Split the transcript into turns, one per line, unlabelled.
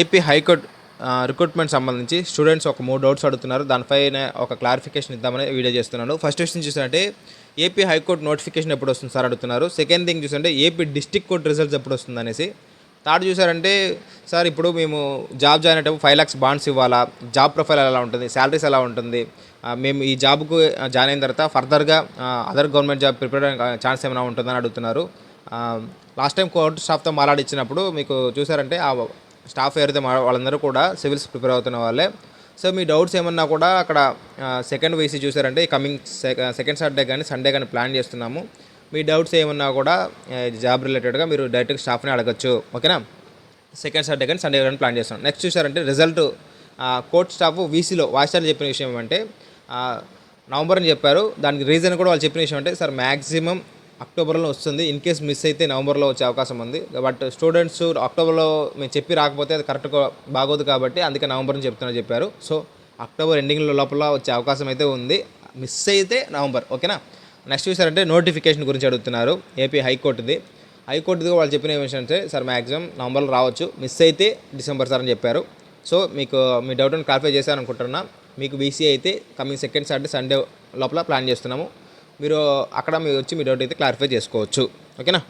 AP high court recruitment సంబంధించి students ఒక మూడు డౌట్స్ అడుగుతున్నారు. దానిపైన ఒక క్లారిఫికేషన్ ఇద్దామని వీడియో చేస్తున్నాను. ఫస్ట్ క్వశ్చన్ చూసారంటే ఏపీ హైకోర్టు నోటిఫికేషన్ ఎప్పుడు వస్తుంది సార్ అడుగుతున్నారు. సెకండ్ థింగ్ చూసంటే ఏపీ డిస్టిక్ కోర్ట్ రిజల్ట్స్ ఎప్పుడు వస్తుంది అనేసి థర్డ్ చూసారంటే సార్ ఇప్పుడు మేము జాబ్ జాయిన్ అయ్యేటప్పుడు ఫైవ్ ల్యాక్స్ బాండ్స్ ఇవ్వాలా? జాబ్ ప్రొఫైల్ ఎలా ఉంటుంది? శాలరీస్ ఎలా ఉంటుంది? మేము ఈ జాబ్కు జాయిన్ అయిన తర్వాత ఫర్దర్గా other government job prepare chance ఏమైనా ఉంటుందని అడుగుతున్నారు. లాస్ట్ టైం కోర్టు స్టాఫ్తో మాట్లాడిచ్చినప్పుడు మీకు చూసారంటే ఆ స్టాఫ్ ఎవరైతే వాళ్ళందరూ కూడా సివిల్స్ ప్రిపేర్ అవుతున్న వాళ్ళే. సో మీ డౌట్స్ ఏమన్నా కూడా అక్కడ సెకండ్ వీసీ చూసారంటే కమింగ్ సెకండ్ సాటర్డే కానీ సండే కానీ ప్లాన్ చేస్తున్నాము. మీ డౌట్స్ ఏమన్నా కూడా జాబ్ రిలేటెడ్గా మీరు డైరెక్ట్గా స్టాఫ్ని అడగచ్చు. ఓకేనా? సెకండ్ సాటర్డే కానీ సండే కానీ ప్లాన్ చేస్తున్నాం. నెక్స్ట్ చూసారంటే రిజల్ట్ కోర్ట్ స్టాఫ్ వీసీలో వాయిస్టార్ చెప్పిన విషయం ఏమంటే నవంబర్ అని చెప్పారు. దానికి రీజన్ కూడా వాళ్ళు చెప్పిన విషయం అంటే సార్ మ్యాక్సిమం అక్టోబర్లో వస్తుంది. ఇన్ కేస్ మిస్ అయితే నవంబర్లో వచ్చే అవకాశం ఉంది. బట్ స్టూడెంట్స్ అక్టోబర్లో మేము చెప్పి రాకపోతే అది కరెక్ట్గా బాగోదు కాబట్టి అందుకే నవంబర్ అని చెప్తున్నా చెప్పారు. సో అక్టోబర్ ఎండింగ్లో లోపల వచ్చే అవకాశం అయితే ఉంది. మిస్ అయితే నవంబర్ ఓకేనా నెక్స్ట్ చూసారంటే నోటిఫికేషన్ గురించి అడుగుతున్నారు. ఏపీ హైకోర్టుది. హైకోర్టుది వాళ్ళు చెప్పిన విషయం అంటే సార్ మ్యాక్సిమం నవంబర్లో రావచ్చు. మిస్ అయితే డిసెంబర్ సార్ అని చెప్పారు. సో మీకు మీ డౌట్ని క్లారిఫై చేశారనుకుంటున్నా. మీకు బీసీ అయితే కమింగ్ సెకండ్ సాటర్డే సండే లోపల ప్లాన్ చేస్తున్నాము. మీరు అక్కడ మీరు వచ్చి మీ డౌట్ అయితే క్లారిఫై చేసుకోవచ్చు. ఓకేనా